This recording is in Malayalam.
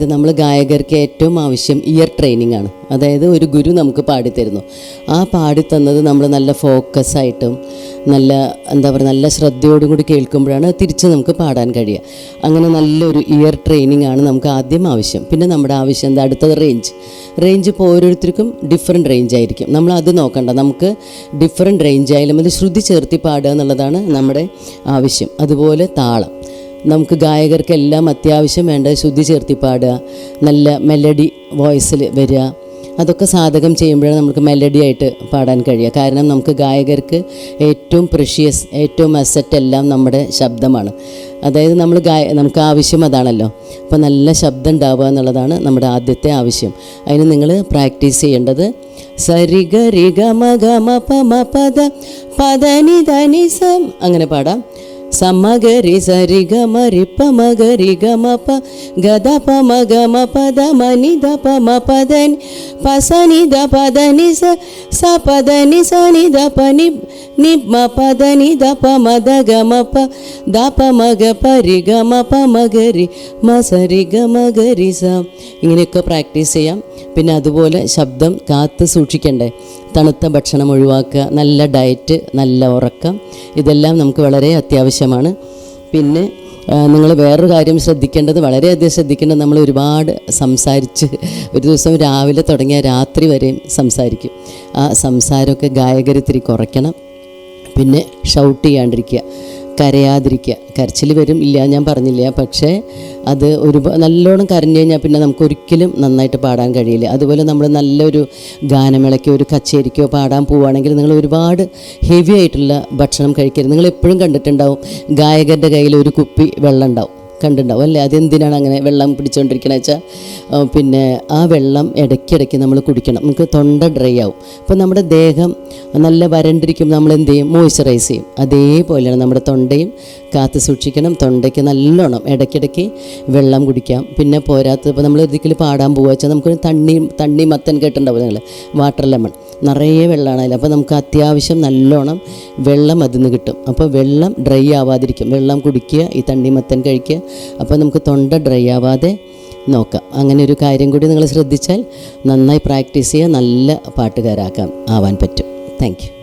ഇത് നമ്മൾ ഗായകർക്ക് ഏറ്റവും ആവശ്യം ഇയർ ട്രെയിനിങ് ആണ്. അതായത് ഒരു ഗുരു നമുക്ക് പാടിത്തരുന്നു. ആ പാടിത്തന്നത് നമ്മൾ നല്ല ഫോക്കസ് ആയിട്ടും നല്ല എന്താ പറയുക നല്ല ശ്രദ്ധയോടും കൂടി കേൾക്കുമ്പോഴാണ് തിരിച്ച് നമുക്ക് പാടാൻ കഴിയുക. അങ്ങനെ നല്ലൊരു ഇയർ ട്രെയിനിങ് ആണ് നമുക്ക് ആദ്യം ആവശ്യം. പിന്നെ നമ്മുടെ ആവശ്യം എന്താ? അടുത്തത് റേഞ്ച് റേഞ്ച് ഇപ്പോൾ ഓരോരുത്തർക്കും ഡിഫറെന്റ് റേഞ്ച് ആയിരിക്കും. നമ്മൾ അത് നോക്കണ്ട. നമുക്ക് ഡിഫറെന്റ് റേഞ്ച് ആയാലും അത് ശ്രുതി ചേർത്തി പാടുക എന്നുള്ളതാണ് നമ്മുടെ ആവശ്യം. അതുപോലെ താളം. നമുക്ക് ഗായകർക്കെല്ലാം അത്യാവശ്യം വേണ്ട ശുദ്ധി ചേർത്തി പാടുക നല്ല മെലഡി വോയിസിൽ വരിക. അതൊക്കെ സാധകം ചെയ്യുമ്പോഴാണ് നമുക്ക് മെലഡി ആയിട്ട് പാടാൻ കഴിയുക. കാരണം നമുക്ക് ഗായകർക്ക് ഏറ്റവും പ്രഷ്യസ് ഏറ്റവും അസറ്റ് എല്ലാം നമ്മുടെ ശബ്ദമാണ്. അതായത് നമ്മൾ ഗായ നമുക്ക് ആവശ്യം അതാണല്ലോ. അപ്പോൾ നല്ല ശബ്ദം ഉണ്ടാവുക എന്നുള്ളതാണ് നമ്മുടെ ആദ്യത്തെ ആവശ്യം. അതിന് നിങ്ങൾ പ്രാക്ടീസ് ചെയ്യേണ്ടത് സരി ഗ രി ഗ മ ഗ മ പ മ പദ പദ നി ധ സം അങ്ങനെ പാടാം. സമഗരി സരി ഗ മരി പ മഗരി ഗ പ ഗദ പ മ ഗ മ പ ദ പ മ പ ദ നി ദ പ ദ നി സ സ പ ദ നി സ നി ദ പ നി നി മ പദ നി ദ പ മ ദ ഗ പ ദ പ മഗ പരി ഗ പ മഗരി മ സ രി ഗ മ സ ഇങ്ങനെയൊക്കെ പ്രാക്ടീസ് ചെയ്യാം. പിന്നെ അതുപോലെ ശബ്ദം കാത്ത് സൂക്ഷിക്കണ്ടേ. തണുത്ത ഭക്ഷണം ഒഴിവാക്കുക നല്ല ഡയറ്റ് നല്ല ഉറക്കം ഇതെല്ലാം നമുക്ക് വളരെ അത്യാവശ്യമാണ്. പിന്നെ നിങ്ങൾ വേറൊരു കാര്യം ശ്രദ്ധിക്കേണ്ടത് വളരെയധികം ശ്രദ്ധിക്കേണ്ടത് നമ്മൾ ഒരുപാട് സംസാരിച്ച് ഒരു ദിവസം രാവിലെ തുടങ്ങിയ രാത്രി വരെയും സംസാരിക്കും. ആ സംസാരമൊക്കെ ഗായകരിത്തിരി കുറയ്ക്കണം. പിന്നെ ഷൗട്ട് ചെയ്യാണ്ടിരിക്കുക കരയാതിരിക്കുക. കരച്ചിൽ വരും ഇല്ല ഞാൻ പറഞ്ഞില്ല. പക്ഷേ അത് ഒരു നല്ലോണം കരഞ്ഞു കഴിഞ്ഞാൽ പിന്നെ നമുക്ക് ഒരിക്കലും നന്നായിട്ട് പാടാൻ കഴിയില്ല. അതുപോലെ നമ്മൾ നല്ലൊരു ഗാനമേളയ്ക്കോ ഒരു കച്ചേരിക്കോ പാടാൻ പോവുകയാണെങ്കിൽ നിങ്ങൾ ഒരുപാട് ഹെവി ആയിട്ടുള്ള ഭക്ഷണം കഴിക്കരുത്. നിങ്ങൾ എപ്പോഴും കണ്ടിട്ടുണ്ടാവും ഗായകന്റെ കയ്യിൽ ഒരു കുപ്പി വെള്ളം ഉണ്ടാവും. കണ്ടിട്ടുണ്ടാവും അല്ലേ? അതെന്തിനാണ് അങ്ങനെ വെള്ളം പിടിച്ചുകൊണ്ടിരിക്കുന്നത് വെച്ചാൽ പിന്നെ ആ വെള്ളം ഇടയ്ക്കിടയ്ക്ക് നമ്മൾ കുടിക്കണം. നമുക്ക് തൊണ്ട ഡ്രൈ ആവും. അപ്പോൾ നമ്മുടെ ദേഹം നല്ല വരണ്ടിരിക്കുമ്പോൾ നമ്മൾ എന്ത് ചെയ്യും? മോയ്സ്ചറൈസ് ചെയ്യും. അതേപോലെയാണ് നമ്മുടെ തൊണ്ടയും കാത്തു സൂക്ഷിക്കണം. തൊണ്ടയ്ക്ക് നല്ലോണം ഇടയ്ക്കിടയ്ക്ക് വെള്ളം കുടിക്കാം. പിന്നെ പോരാത്ത ഇപ്പോൾ നമ്മൾ ഒരിക്കലും പാടാൻ പോകുക വെച്ചാൽ നമുക്കൊരു തണ്ണി തണ്ണി മത്തൻ കേട്ടിട്ടുണ്ടാവും നിങ്ങൾ വാട്ടർ ലെമൺ. നിറയെ വെള്ളമാണ് അതിൽ അപ്പോൾ നമുക്ക് അത്യാവശ്യം നല്ലോണം വെള്ളം അതിൽ നിന്ന് കിട്ടും. അപ്പോൾ വെള്ളം ഡ്രൈ ആവാതിരിക്കും. വെള്ളം കുടിക്കുക ഈ തണ്ണിമത്തൻ കഴിക്കുക അപ്പോൾ നമുക്ക് തൊണ്ട ഡ്രൈ ആവാതെ നോക്കാം. അങ്ങനെ ഒരു കാര്യം കൂടി നിങ്ങൾ ശ്രദ്ധിച്ചാൽ നന്നായി പ്രാക്ടീസ് ചെയ്യുക നല്ല പാട്ടുകാരാക്കാൻ ആവാൻ പറ്റും. താങ്ക്